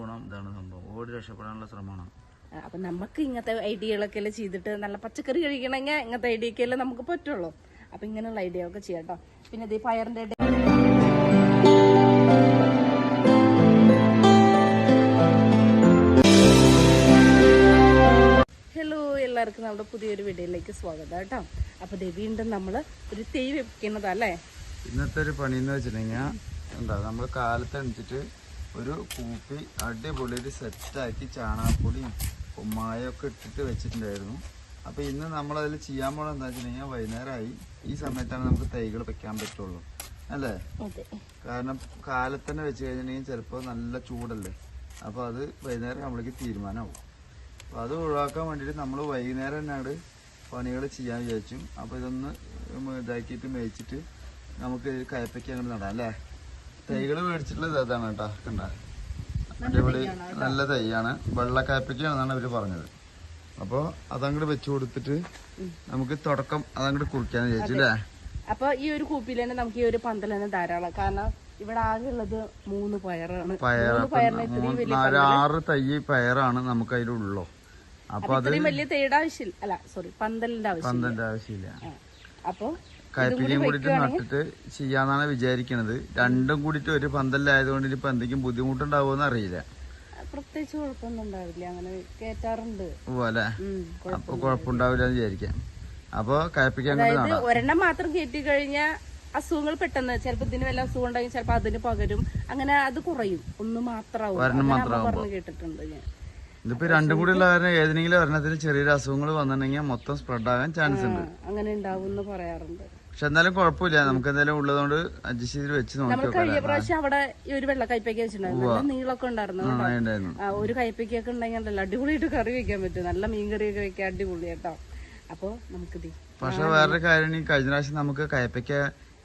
ഗുണം ഇതാണ് സംഭവം. ഓടി രക്ഷപ്പെടാനുള്ള ശ്രമമാണ്. അപ്പൊ നമുക്ക് ഇങ്ങനത്തെ ഐഡിയകളൊക്കെ ചെയ്തിട്ട് നല്ല പച്ചക്കറി കഴിക്കണമെങ്കിൽ ഇങ്ങനത്തെ ഐഡിയ എല്ലാം നമുക്ക് പറ്റുള്ളൂ. അപ്പൊ ഇങ്ങനെയുള്ള ഐഡിയ ഒക്കെ ചെയ്യാം കേട്ടോ. പിന്നെ ഇത് ഈ പയറിന്റെ ഹലോ എല്ലാവർക്കും നമ്മുടെ പുതിയൊരു വീഡിയോയിലേക്ക് സ്വാഗതം കേട്ടോ. അപ്പൊ ദേ വീണ്ടും നമ്മൾ ഒരു തെയ് വെക്കുന്നതല്ലേ? ഇന്നത്തെ ഒരു പണി എന്ന് വെച്ചിട്ടുണ്ടെങ്കിൽ എന്താ നമ്മൾ കാലത്ത് എണിച്ചിട്ട് ഒരു കൂപ്പി അടിപൊളി ഒരു സെറ്റാക്കി ചാണകപ്പൊടിയും കുമ്മായൊക്കെ ഇട്ടിട്ട് വെച്ചിട്ടുണ്ടായിരുന്നു. അപ്പോൾ ഇന്ന് നമ്മൾ അതിൽ ചെയ്യാൻ പോകണം എന്താ വെച്ചിട്ടുണ്ടെങ്കിൽ വൈകുന്നേരമായി. ഈ സമയത്താണ് നമുക്ക് തൈകൾ വെക്കാൻ പറ്റുള്ളൂ. അല്ലേ? കാരണം കാലത്ത് തന്നെ വെച്ച് കഴിഞ്ഞിട്ടുണ്ടെങ്കിൽ ചിലപ്പോൾ നല്ല ചൂടല്ലേ? അപ്പോൾ അത് വൈകുന്നേരം നമ്മളേക്ക് തീരുമാനമാവും. അപ്പോൾ അത് ഒഴിവാക്കാൻ വേണ്ടിയിട്ട് നമ്മൾ വൈകുന്നേരം തന്നെയാണ് പണികൾ ചെയ്യാൻ വിചാരിച്ചു. അപ്പോൾ ഇതൊന്ന് ഇതാക്കിയിട്ട് മേയിച്ചിട്ട് നമുക്ക് കയപ്പയ്ക്ക് നടാം അല്ലേ? തൈകൾ മേടിച്ചിട്ടുള്ളത് അതാണ് കേട്ടോ കണ്ട? അടിപൊളി നല്ല തൈയാണ്. വെള്ളക്കാപ്പിക്കാണെന്നാണ് അവർ പറഞ്ഞത്. അപ്പൊ അതങ്ങട് വെച്ചു കൊടുത്തിട്ട് നമുക്ക് തുടക്കം അതങ്ങട് കുറിക്കാന്ന് ചോദിച്ചു അല്ലേ അപ്പൊ ഈ ഒരു കൂപ്പിൽ തന്നെ നമുക്ക് ഈ ഒരു പന്തൽ തന്നെ ധാരാളം. കാരണം ഇവിടെ ആകെ ഉള്ളത് മൂന്ന് പയറാണ്. പയറ് ആറ് തൈ പയറാണ് നമുക്ക് അതിലുള്ളൂ അപ്പൊ അത് വലിയ തൈയുടെ ആവശ്യം അല്ല സോറി പന്തലിന്റെ ആവശ്യം പന്തലിന്റെ ആവശ്യമില്ല. അപ്പൊ കയ്പിലിയും കൂടിയിട്ട് നട്ടിട്ട് ചെയ്യാന്നാണ് വിചാരിക്കണത്. രണ്ടും കൂടിയിട്ട് ഒരു പന്തലായതുകൊണ്ട് ഇനിയിപ്പോ എന്തെങ്കിലും ബുദ്ധിമുട്ടുണ്ടാവുമെന്ന് അറിയില്ല. പ്രത്യേകിച്ച് കുഴപ്പമൊന്നും ഉണ്ടാവില്ല. അങ്ങനെ കേറ്റാറുണ്ട് പോലെ. അപ്പൊ കുഴപ്പമുണ്ടാവില്ല എന്ന് വിചാരിക്കാം. അപ്പൊ നടാം. ഒരെണ്ണം മാത്രം കയറ്റി കഴിഞ്ഞാൽ അസുഖങ്ങൾ പെട്ടെന്ന് ചിലപ്പോ ഇതിന് വല്ല അസുഖം ഉണ്ടെങ്കിൽ ചിലപ്പോ അതിന് പകരും. അങ്ങനെ അത് കുറയും. ഒന്ന് മാത്രമാവും. കേട്ടിട്ടുണ്ട് ഞാൻ. ഇതിപ്പോ രണ്ടും കൂടി ഉള്ള കാരണം ഏതെങ്കിലും ഒരെണ്ണത്തിൽ ചെറിയൊരു അസുഖങ്ങൾ വന്നിട്ടുണ്ടെങ്കിൽ മൊത്തം സ്പ്രെഡ് ആകാൻ ചാൻസ് ഉണ്ട്. അങ്ങനെ ഉണ്ടാവും എന്ന് പറയാറുണ്ട്. പക്ഷെ എന്നാലും കുഴപ്പമില്ല. നമുക്ക് എന്തായാലും ഉള്ളതുകൊണ്ട് അഡ്ജസ്റ്റ് ചെയ്ത് വെച്ച് നോക്കി നമ്മൾ നോക്കാം കഴിഞ്ഞ പ്രാവശ്യം അവിടെ ഈ ഒരു വെള്ള കൈപ്പയ്ക്ക വെച്ചിട്ടുണ്ടായിരുന്നു നല്ല നീളമൊക്കെ ഉണ്ടായിരുന്നു കേട്ടോ. നന്നായി ഉണ്ടായിരുന്നു. ആ, ഒരു കൈപ്പയ്ക്കൊക്കെ ഉണ്ടെങ്കിൽ ഉണ്ടല്ലോ അടിപൊളിയായിട്ട് കറി വെക്കാൻ പറ്റും. നല്ല മീൻ കറിയൊക്കെ വെക്കാൻ അടിപൊളി കേട്ടോ. അപ്പൊ നമുക്കിത് പക്ഷെ വേറൊരു കാര്യം ഈ കഴിഞ്ഞ പ്രാവശ്യം നമുക്ക് കയപ്പയ്ക്ക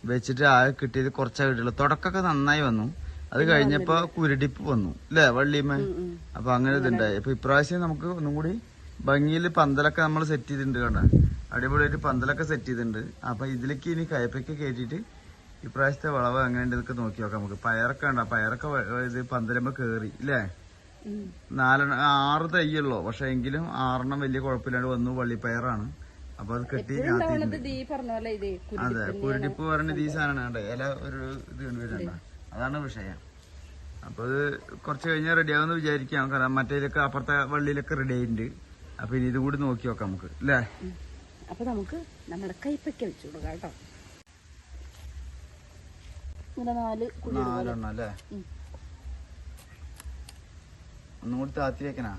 വെച്ചിട്ട് ആകെ കിട്ടിയത് കുറച്ചേ കിട്ടുള്ളൂ തുടക്കമൊക്കെ നന്നായി വന്നു. അത് കഴിഞ്ഞപ്പോ കുരുടിപ്പ് വന്നു. അല്ലേ വള്ളിയമ്മ? അപ്പൊ അങ്ങനെ. ഇതുണ്ടായി. അപ്പൊ ഇപ്രാവശ്യം നമുക്ക് ഒന്നും കൂടി ഭംഗിയിൽ പന്തലൊക്കെ നമ്മൾ സെറ്റ് ചെയ്തിട്ടുണ്ട് കണ്ട? അടിപൊളിയായിട്ട് പന്തലൊക്കെ സെറ്റ് ചെയ്തിട്ടുണ്ട്. അപ്പൊ ഇതിലേക്ക് ഇനി കയപ്പൊക്കെ കയറ്റിയിട്ട് ഇപ്രാവശ്യത്തെ വളവ് എങ്ങനെയുണ്ട് ഇതൊക്കെ നോക്കി നോക്കാം നമുക്ക്. പയറൊക്കെ ഉണ്ടോ പയറൊക്കെ ഇത് പന്തലുമ്പോ കേറി ഇല്ലേ. നാലെണ്ണം ആറ് തയ്യുള്ളൂ. പക്ഷെ എങ്കിലും ആറെണ്ണം വലിയ കുഴപ്പമില്ലാണ്ട് വന്നു വള്ളിപ്പയറാണ്. അപ്പൊ അത് കെട്ടി അതെ കുരുടിപ്പ് പറഞ്ഞ ഈ സാധനമാണ് ഇല ഒരു ഇത് കണ്ടു വരുന്നുണ്ട അതാണ് വിഷയം. അപ്പൊ അത് കുറച്ച് കഴിഞ്ഞാൽ റെഡി ആവുമെന്ന് വിചാരിക്കാം. കാരണം മറ്റേതിലൊക്കെ അപ്പുറത്തെ വള്ളിയിലൊക്കെ റെഡി ആയിട്ടുണ്ട്. അപ്പൊ ഇനി ഇത് കൂടി നോക്കി നോക്കാം നമുക്ക് അല്ലേ. അപ്പൊ നമുക്ക് നമ്മുടെ കൈപ്പയ്ക്ക വെച്ചു കൊടുക്കാം കേട്ടോ. ഇങ്ങനെ നാല് കുഴി നാലെണ്ണം അല്ലേ. ഒന്നും കൂടി താത്തി വെക്കനാ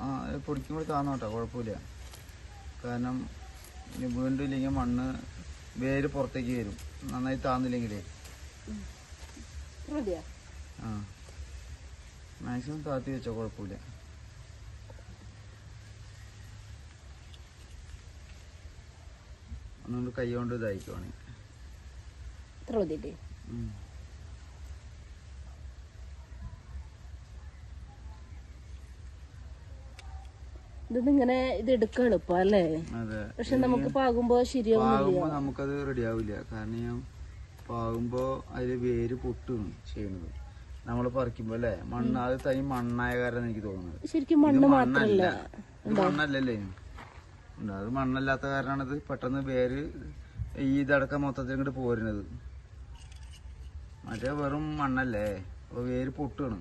ആ പൊടിക്കും കൂടി കുഴപ്പമില്ല. കാരണം വീണ്ടും ഇല്ലെങ്കിൽ മണ്ണ് വേര് പുറത്തേക്ക് വരും. നന്നായി താന്നില്ലെങ്കിലേ. ആ. മാക്സിമം താത്തി വെച്ചോ കുഴപ്പമില്ല ഒന്നുകൊണ്ട് കൈ കൊണ്ട് ഇതായിക്കുവാണെങ്കിൽ ഇത്ര ഇതിങ്ങനെ ഇത് എടുക്കാൻ എളുപ്പല്ലേ പക്ഷെ നമുക്ക് പാകുമ്പോ ശരിയാവുന്നില്ല. പാകുമ്പോ നമുക്കത് റെഡി ആവില്ല. കാരണം ഞാൻ പാകുമ്പോ അതിൽ വേര് പൊട്ടും ചെയ്യണത് നമ്മൾ പറിക്കുമ്പോ അല്ലേ? മണ്ണ് അത് തനി മണ്ണായ കാരണം എനിക്ക് തോന്നുന്നത്. ശരിക്കും മണ്ണ് മാത്രല്ല. ഇത് മണ്ണല്ലല്ലേ. അത് മണ്ണല്ലാത്ത കാരണമാണ് ഇത് പെട്ടെന്ന് വേര് ഈ ഇതടക്കം മൊത്തത്തിൽ ഇങ്ങോട്ട് പോരുന്നത്. മറ്റേ വെറും മണ്ണല്ലേ? അപ്പൊ വേര് പൊട്ടണം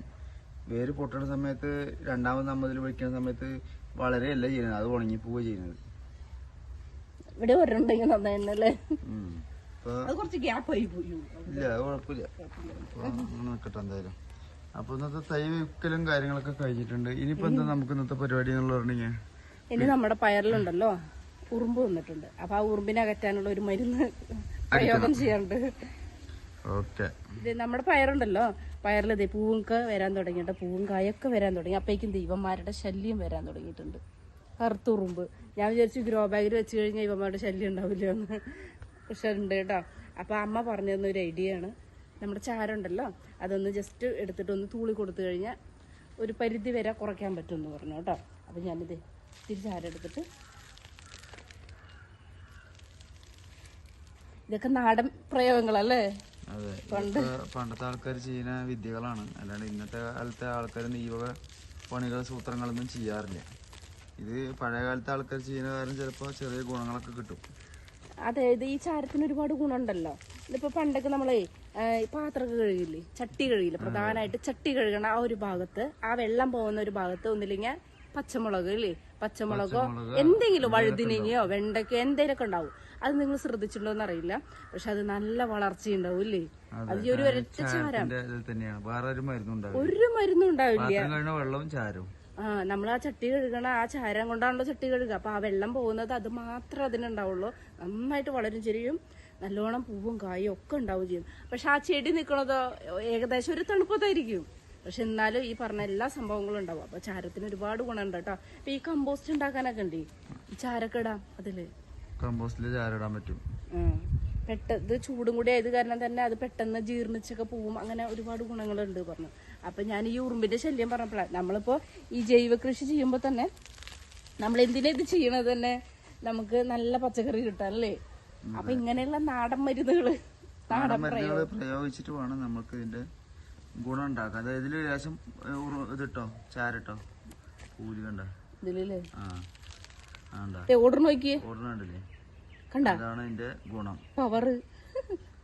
വേര് പൊട്ടുന്ന സമയത്ത് രണ്ടാമത് നമ്മതിൽ വിളിക്കുന്ന സമയത്ത് വളരെയല്ല ചെയ്യുന്നത്. അത് ഉണങ്ങി പോവുക ചെയ്യുന്നത്. ഇവിടെ ഒരെണ്ണെങ്കിൽ നന്നായിരുന്നല്ലേ? അത് കുറച്ച് ഗ്യാപ്പ് ആയി പോയി. ഇല്ല അത് കുഴപ്പമില്ല. അപ്പൊ അങ്ങനെ നിൽക്കട്ടെ എന്തായാലും. അപ്പൊ ഇന്നത്തെ തൈ വെക്കലും കാര്യങ്ങളൊക്കെ കഴിഞ്ഞിട്ടുണ്ട്. ഇനിയിപ്പോ എന്താ നമുക്ക് ഇന്നത്തെ പരിപാടി എന്നുള്ള ഇനി നമ്മുടെ പയറിലുണ്ടല്ലോ ഉറുമ്പ് വന്നിട്ടുണ്ട്. അപ്പൊ ആ ഉറുമ്പിനെ അകറ്റാനുള്ള ഒരു മരുന്ന് പ്രയോഗം ചെയ്യാറുണ്ട് ഇത് നമ്മുടെ പയറുണ്ടല്ലോ. പയറിൽ ഇതേ പൂവൊക്കെ വരാൻ തുടങ്ങിയിട്ട് പൂവും കായൊക്കെ വരാൻ തുടങ്ങി. അപ്പോഴേക്കും ദൈവന്മാരുടെ ശല്യം വരാൻ തുടങ്ങിയിട്ടുണ്ട്. കറുത്തുറുമ്പ് ഞാൻ വിചാരിച്ചു ഗ്രോ ബാഗിൽ വെച്ച് കഴിഞ്ഞാൽ ഇവന്മാരുടെ ശല്യം ഉണ്ടാവില്ല എന്ന്. പക്ഷെ ഉണ്ട് കേട്ടോ. അപ്പൊ അമ്മ പറഞ്ഞു തന്ന ഒരു ഐഡിയ ആണ്. നമ്മുടെ ചാരുണ്ടല്ലോ അതൊന്ന് ജസ്റ്റ് എടുത്തിട്ട് ഒന്ന് തൂളി കൊടുത്തു കഴിഞ്ഞാൽ ഒരു പരിധി വരെ കുറയ്ക്കാൻ പറ്റുമെന്ന് പറഞ്ഞു കേട്ടോ. അപ്പൊ ഞാനിത് ഇത്തിരി ചാരം എടുത്തിട്ട് ഇതൊക്കെ നാടൻ പ്രയോഗങ്ങളല്ലേ? ഇതൊക്കെ പണ്ടത്തെ ആൾക്കാർ ചെയ്യുന്ന വിദ്യകളാണ്. അല്ലാണ്ട് ഇന്നത്തെ കാലത്തെ ആൾക്കാർ ഈ വക പണികൾ സൂത്രങ്ങളൊന്നും ചെയ്യാറില്ല. ഇത് പഴയ കാലത്തെ ആൾക്കാർ ചെയ്യുന്ന കാര്യം ചിലപ്പോൾ ചെറിയ ഗുണങ്ങളൊക്കെ കിട്ടും. അതായത് ഈ ചാരത്തിന് ഒരുപാട് ഗുണമുണ്ടല്ലോ. ഇതിപ്പോ പണ്ടൊക്കെ നമ്മളെ പാത്രമൊക്കെ കഴുകില്ലേ ചട്ടി കഴുകില്ല പ്രധാനമായിട്ട് ചട്ടി കഴുകണ ആ ഒരു ഭാഗത്ത് ആ വെള്ളം പോകുന്ന ഒരു ഭാഗത്ത് ഒന്നില്ലെങ്കിൽ പച്ചമുളക് ഇല്ലേ? പച്ചമുളകോ എന്തെങ്കിലും വഴുതിനങ്ങയോ വെണ്ടയ്ക്കോ എന്തെങ്കിലുമൊക്കെ ഉണ്ടാവും. അത് നിങ്ങൾ ശ്രദ്ധിച്ചിട്ടുണ്ടോ അറിയില്ല പക്ഷെ അത് നല്ല വളർച്ചയുണ്ടാവും ഇല്ലേ? അത് ഒരു ഒരൊറ്റ ചാരം. ഒരു മരുന്നും ഉണ്ടാവില്ല. വെള്ളവും ചാരവും. ആ നമ്മൾ ആ ചട്ടി കഴുകണ ആ ചാരം കൊണ്ടാണല്ലോ ചട്ടി കഴുകുക. അപ്പൊ ആ വെള്ളം പോകുന്നത് അത് മാത്രം അതിനുണ്ടാവുള്ളൂ. നന്നായിട്ട് വളരും ചെരിയും നല്ലോണം പൂവും കായും ഒക്കെ ഉണ്ടാവും ചെയ്യും. പക്ഷെ ആ ചെടി നിൽക്കണത് ഏകദേശം ഒരു തണുപ്പത്തായിരിക്കും പക്ഷെ എന്നാലും ഈ പറഞ്ഞ എല്ലാ സംഭവങ്ങളും ഉണ്ടാവും. അപ്പൊ ചാരത്തിന് ഒരുപാട് ഗുണമുണ്ട് കേട്ടോ. അപ്പൊ ഈ കമ്പോസ്റ്റ് ഉണ്ടാക്കാനൊക്കെ ഉണ്ട്? ഈ ചാരൊക്കെ ഇടാം കമ്പോസ്റ്റിൽ ചാരം ഇടാൻ പറ്റും. ആ. പെട്ട ഇത് ചൂടും കൂടി ആയത് കാരണം തന്നെ അത് പെട്ടെന്ന് ജീർണിച്ചൊക്കെ പോവും. അങ്ങനെ ഒരുപാട് ഗുണങ്ങളുണ്ട് പറഞ്ഞു. അപ്പൊ ഞാൻ ഈ ഉറുമ്പിന്റെ ശല്യം പറഞ്ഞപ്പോഴാണ് നമ്മളിപ്പോൾ ഈ ജൈവ കൃഷി ചെയ്യുമ്പോൾ തന്നെ നമ്മൾ എന്തിനാ ഇത് ചെയ്യണത് തന്നെ? നമുക്ക് നല്ല പച്ചക്കറി കിട്ടാനല്ലേ? അപ്പൊ ഇങ്ങനെയുള്ള നാടൻ മരുന്നുകൾ നാടൻ മരുന്നുകൾ പ്രയോഗിച്ചിട്ട് വേണം നമുക്ക് ഇതിന്റെ ഗുണം ഉണ്ടാക്കാം അതായത് ഇതിൽ ലേശം ഇതിട്ടോ ചാരട്ടോ? കൂലി കണ്ട? ഇതിലല്ലേ? ഓർഡർ ഇതിന്റെ ഗുണം. പവർ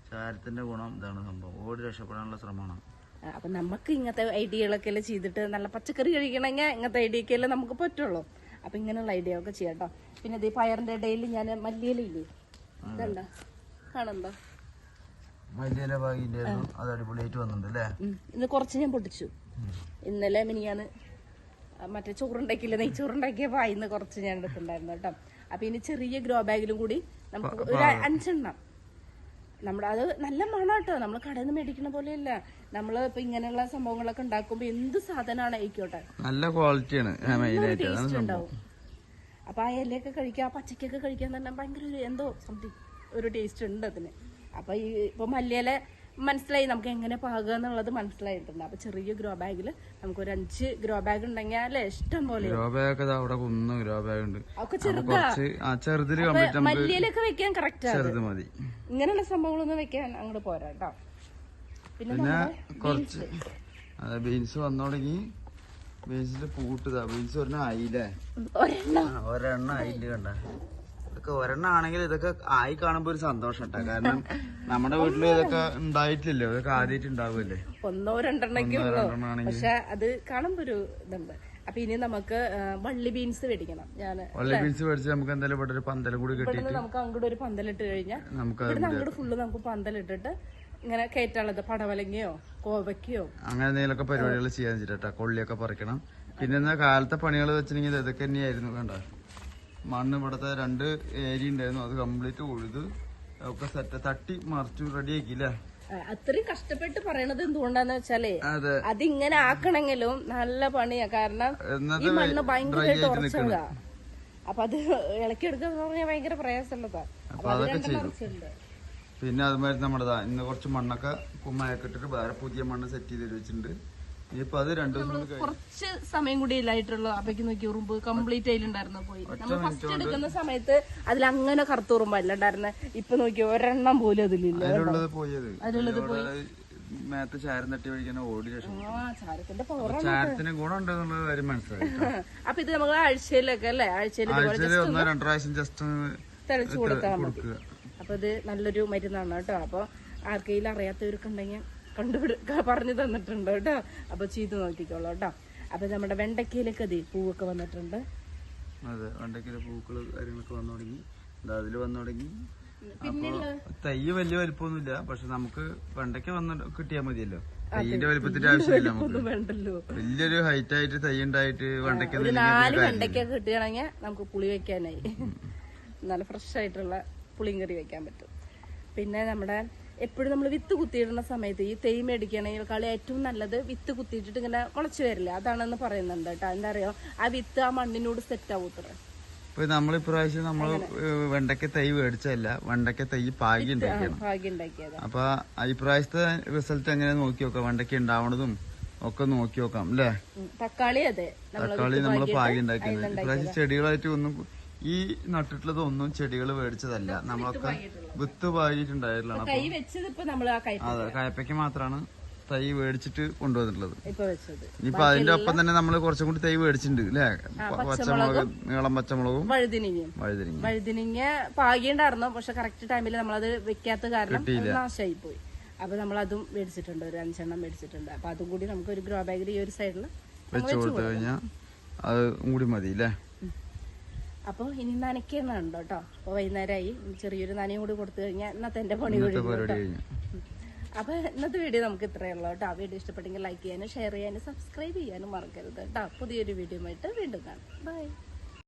ചാരത്തിന്റെ ഗുണം ഇതാണ് സംഭവം. ഓടി രക്ഷപ്പെടാനുള്ള ശ്രമമാണ്. അപ്പൊ നമുക്ക് ഇങ്ങനത്തെ ഐഡിയകളൊക്കെ അല്ലേ ചെയ്തിട്ട് നല്ല പച്ചക്കറി കഴിക്കണമെങ്കിൽ ഇങ്ങനത്തെ ഐഡിയ അല്ലേ നമുക്ക് പറ്റുള്ളൂ. അപ്പൊ ഇങ്ങനെയുള്ള ഐഡിയ ഒക്കെ ചെയ്യാം കേട്ടോ. പിന്നെ ഇത് പയറിന്റെ ഇടയിൽ ഞാൻ മല്ലിയിലില്ലേ ഇതണ്ട? കാണണ്ടോ. ഇന്ന് കുറച്ച് ഞാൻ പൊട്ടിച്ചു. ഇന്നലെ മിനിയാന്ന് മറ്റേ ചോറുണ്ടാക്കിയില്ല? നെയ്ച്ചോറുണ്ടാക്കിയപ്പോ ഇന്ന് കുറച്ച് ഞാൻ എടുത്തിട്ടുണ്ടായിരുന്നു കേട്ടോ. അപ്പൊ ഇനി ചെറിയ ഗ്രോ ബാഗിലും കൂടി നമുക്ക് ഒരു അഞ്ചെണ്ണം. നമ്മുടെ അത് നല്ല മണം കേട്ടോ നമ്മൾ കടയിൽ നിന്ന് മേടിക്കുന്ന പോലെയല്ല. നമ്മൾ ഇപ്പൊ ഇങ്ങനെയുള്ള സംഭവങ്ങളൊക്കെ ഉണ്ടാക്കുമ്പോ എന്ത് സാധനമാണ് ആയിക്കോട്ടെ. നല്ല ക്വാളിറ്റിയാണ് ടേസ്റ്റ് ഉണ്ടാവും. അപ്പൊ ആ ഇലയൊക്കെ കഴിക്കുക ആ പച്ചക്കൊക്കെ കഴിക്കാൻ തന്നെ ഭയങ്കര ഒരു എന്തോ സംതിങ് ഒരു ടേസ്റ്റ് ഉണ്ട് അതിന്. അപ്പൊ ഈ ഇപ്പൊ മല്ലിയില മനസ്സിലായി നമുക്ക് എങ്ങനെ പാകുക എന്നുള്ളത് മനസ്സിലായിട്ടുണ്ട്. അപ്പൊ ചെറിയ ഗ്രോ ബാഗിൽ നമുക്ക് ഒരു അഞ്ച് ഗ്രോ ബാഗ് ഉണ്ടെങ്കിൽ അല്ലെ ഇഷ്ടം പോലെ. ഗ്രോ ബാഗ് അവിടെ കുന്ന് ഗ്രോ ബാഗ് ഉണ്ട്. ഒക്കെ ചെറുതാ. മല്ലിയിലൊക്കെ വെക്കാൻ കറക്റ്റ് ചെറുത് മതി. ഇങ്ങനെയുള്ള സംഭവങ്ങളൊന്നും വെക്കാൻ അങ്ങോട്ട് പോരാ കേട്ടോ പിന്നെ കുറച്ച് അതെ ബീൻസ് വന്നു തുടങ്ങി ബീൻസിന്റെ പൂട്ടുതാ ബീൻസ് ഒരെണ്ണം ആയില്ലേ? ഒരെണ്ണം. ഒരെണ്ണം ആയില്ല കണ്ട? ഇതൊക്കെ ഒരെണ്ണം ആണെങ്കിൽ ഇതൊക്കെ ആയി കാണുമ്പോ ഒരു സന്തോഷം കേട്ടോ കാരണം നമ്മുടെ വീട്ടിൽ ഇതൊക്കെ ഉണ്ടായിട്ടില്ലല്ലോ ഇതൊക്കെ ആദ്യമായിട്ട് ഉണ്ടാവുമല്ലേ? ഒന്നോ രണ്ടെണ്ണൊക്കെ ഒന്നോ രണ്ടെണ്ണം പക്ഷെ അത് കാണുമ്പോ ഒരു ഇതുണ്ട്. അപ്പൊ ഇനി നമുക്ക് വള്ളി ബീൻസ് മേടിക്കണം. ഞാൻ വള്ളി ബീൻസ് മേടിച്ച് നമുക്ക് എന്തായാലും ഇവിടെ ഒരു പന്തലും കൂടി കിട്ടി നമുക്ക് അങ്ങോട്ട് ഒരു പന്തലിട്ട് കഴിഞ്ഞാൽ നമുക്ക് അങ്ങോട്ട് ഫുള്ള് നമുക്ക് പന്തലിട്ടിട്ട് ഇങ്ങനെ കയറ്റാനുള്ളത്. പടവലങ്ങയോ കോവയ്ക്കയോ. അങ്ങനെ എന്തെങ്കിലുമൊക്കെ പരിപാടികൾ ചെയ്യാൻ വെച്ചിട്ടാ കൊള്ളിയൊക്കെ പറിക്കണം. പിന്നെ കാലത്തെ പണികൾ വെച്ചിട്ടുണ്ടെങ്കിൽ ഇതൊക്കെ തന്നെയായിരുന്നു കണ്ട മണ്ണ് ഇവിടുത്തെ രണ്ട് ഏരിയ ഉണ്ടായിരുന്നു. അത് കംപ്ലീറ്റ് ഉഴുത് ഒക്കെ സെറ്റ് തട്ടി മറിച്ചു റെഡിയാക്കി അല്ലേ അത്രയും കഷ്ടപ്പെട്ട് പറയണത് എന്തുകൊണ്ടാന്ന് വെച്ചാലേ അതിങ്ങനെ ആക്കണെങ്കിലും നല്ല പണിയാ. കാരണം ഈ മണ്ണ് ഭയങ്കരമായിട്ട് ആയിട്ട് അപ്പൊ അത് ഇളക്കിയെടുക്കുക എന്ന് പറഞ്ഞാൽ ഭയങ്കര പ്രയാസമുള്ളതാ അപ്പൊ അതൊക്കെ ചെയ്തു. പിന്നെ അതുമാതിരി നമ്മുടെ ഇന്ന് കുറച്ച് മണ്ണൊക്കെ കുമ്മയൊക്കെ ഇട്ടിട്ട് വേറെ പുതിയ മണ്ണ് സെറ്റ് ചെയ്ത് വെച്ചിട്ടുണ്ട്. കുറച്ച് സമയം കൂടി ഇല്ലായിട്ടുള്ളൂ അപ്പേക്ക് നോക്കി ഉറുമ്പ് കംപ്ലീറ്റ് അതിലുണ്ടായിരുന്നു പോയി. നമ്മൾ ഫസ്റ്റ് എടുക്കുന്ന സമയത്ത് അതിൽ അങ്ങനെ കറുത്ത ഉറുമ്പല്ല ഉണ്ടായിരുന്നെ. ഇപ്പൊ നോക്കി ഒരെണ്ണം പോലും അതിലില്ല അതിലുള്ളത് പോയി. അവിടെ മേത്ത് ചാരം തട്ടി വഴിക്കാൻ ഓടി രക്ഷപ്പെട്ടു ആ ചാരത്തിന്റെ പവർ ചാരത്തിന് ഗുണം ഉണ്ടെന്നുള്ള കാര്യം മനസ്സിലായി അപ്പൊ ഇത് നമ്മൾ ആഴ്ചയിലൊക്കെ അല്ലേ? ആഴ്ചയിൽ ഇതുപോലെ ആഴ്ചയിൽ ഒന്നോ രണ്ടോ പ്രാവശ്യം ജസ്റ്റ് തെളിച്ചു കൊടുത്താൽ മതി. അപ്പൊ ഇത് നല്ലൊരു മരുന്നാണ് കേട്ടോ. അപ്പൊ ആർക്കെങ്കിലും അറിയാത്തവർക്ക് ഉണ്ടെങ്കിൽ കണ്ടുപിടി പറഞ്ഞു തന്നിട്ടുണ്ട് കേട്ടോ. അപ്പൊ ചെയ്ത് നോക്കിക്കോളൂ കേട്ടോ. അപ്പൊ നമ്മുടെ വെണ്ടയ്ക്കയിലേക്ക് അതെ പൂവൊക്കെ വന്നിട്ടുണ്ട്. അതെ വെണ്ടയ്ക്കിലെ പൂക്കൾ കാര്യങ്ങളൊക്കെ വന്നു തുടങ്ങി. അതിൽ വന്നു തുടങ്ങി. തൈ വലിയ വലിപ്പമൊന്നുമില്ല. പക്ഷെ നമുക്ക് വെണ്ടയ്ക്ക വന്ന് കിട്ടിയാൽ മതിയല്ലോ. തൈന്റെ വലിപ്പത്തിന്റെ ആവശ്യമില്ല നമുക്ക്. വലിയൊരു ഹൈറ്റ് ആയിട്ട് തൈ ഉണ്ടായിട്ട് വെണ്ടയ്ക്ക നാല് വെണ്ടയ്ക്ക കിട്ടുകയാണെങ്കിൽ നമുക്ക് പുളി വെക്കാനായി. നല്ല ഫ്രഷ് ആയിട്ടുള്ള പുളിയും കറി വെക്കാൻ പറ്റും. പിന്നെ നമ്മുടെ എപ്പോഴും നമ്മൾ വിത്ത് കുത്തിയിടുന്ന സമയത്ത് ഈ തേയ് മേടിക്കുകയാണെങ്കിൽ ഏറ്റവും നല്ലത് വിത്ത് കുത്തിയിട്ടിട്ട് ഇങ്ങനെ മുളച്ചു വരില്ല? അതാണെന്ന് പറയുന്നുണ്ട് കേട്ടോ. എന്താ പറയുക ആ വിത്ത് ആ മണ്ണിനോട് സെറ്റ് ആവൂത്ര ഇപ്പൊ നമ്മൾ ഇപ്രാവശ്യം നമ്മൾ വെണ്ടയ്ക്ക തൈ മേടിച്ചല്ല വെണ്ടയ്ക്ക തൈ പാകി അപ്പൊ ഇപ്രാവശ്യത്തെ റിസൾട്ട് എങ്ങനെ നോക്കി നോക്കാം? വെണ്ടയ്ക്ക ഉണ്ടാവണതും ഒക്കെ നോക്കി നോക്കാം അല്ലേ? തക്കാളി അതെ. തക്കാളി നമ്മൾ പാകി ഉണ്ടാക്കി ഇപ്രാവശ്യം ചെടികളായിട്ട് ഒന്നും ഈ നട്ടിട്ടുള്ളത് ഒന്നും ചെടികൾ മേടിച്ചതല്ല. നമ്മളൊക്കെ വിത്ത് വാങ്ങിയിട്ടുണ്ടായിരുന്നു അതെ കയപ്പയ്ക്ക് മാത്രമാണ് തൈ മേടിച്ചിട്ട് കൊണ്ടുവന്നിട്ടുള്ളത്. ഇനിയിപ്പൊ അതിന്റെ ഒപ്പം തന്നെ നമ്മൾ കുറച്ചും കൂടി തൈ മേടിച്ചിട്ടുണ്ട് അല്ലേ പച്ചമുളക് നീളം പച്ചമുളകും വഴുതിനിങ്ങയും. വഴുതിനിങ്ങ വഴുതിനിങ്ങ പാകിയുണ്ടായിരുന്നു പക്ഷെ കറക്റ്റ് ടൈമിൽ നമ്മളത് വെക്കാത്ത കാരണം നാശമായി പോയി അപ്പൊ നമ്മൾ അതും മേടിച്ചിട്ടുണ്ട് ഒരു അഞ്ചെണ്ണം മേടിച്ചിട്ടുണ്ട്. അപ്പൊ അതും കൂടി നമുക്ക് ഒരു ഗ്രോ ബാഗിൽ ഈ ഒരു സൈഡിൽ വെച്ച് കൊടുത്തു കഴിഞ്ഞാൽ അത് കൂടി മതി അല്ലേ അപ്പോൾ ഇനി നനയ്ക്കുന്നുണ്ടോ കേട്ടോ അപ്പോൾ വൈകുന്നേരമായി ചെറിയൊരു നനയും കൂടി കൊടുത്തു കഴിഞ്ഞാൽ ഇന്നത്തെ എന്റെ പണി കഴിഞ്ഞു അപ്പോൾ ഇന്നത്തെ വീഡിയോ നമുക്ക് ഇത്രയേ ഉള്ളൂ കേട്ടോ വീഡിയോ ഇഷ്ടപ്പെട്ടെങ്കിൽ ലൈക്ക് ചെയ്യാനും ഷെയർ ചെയ്യാനും സബ്സ്ക്രൈബ് ചെയ്യാനും മറക്കരുത് കേട്ടോ പുതിയൊരു വീഡിയോ ആയിട്ട് വീണ്ടും കാണാം. ബൈ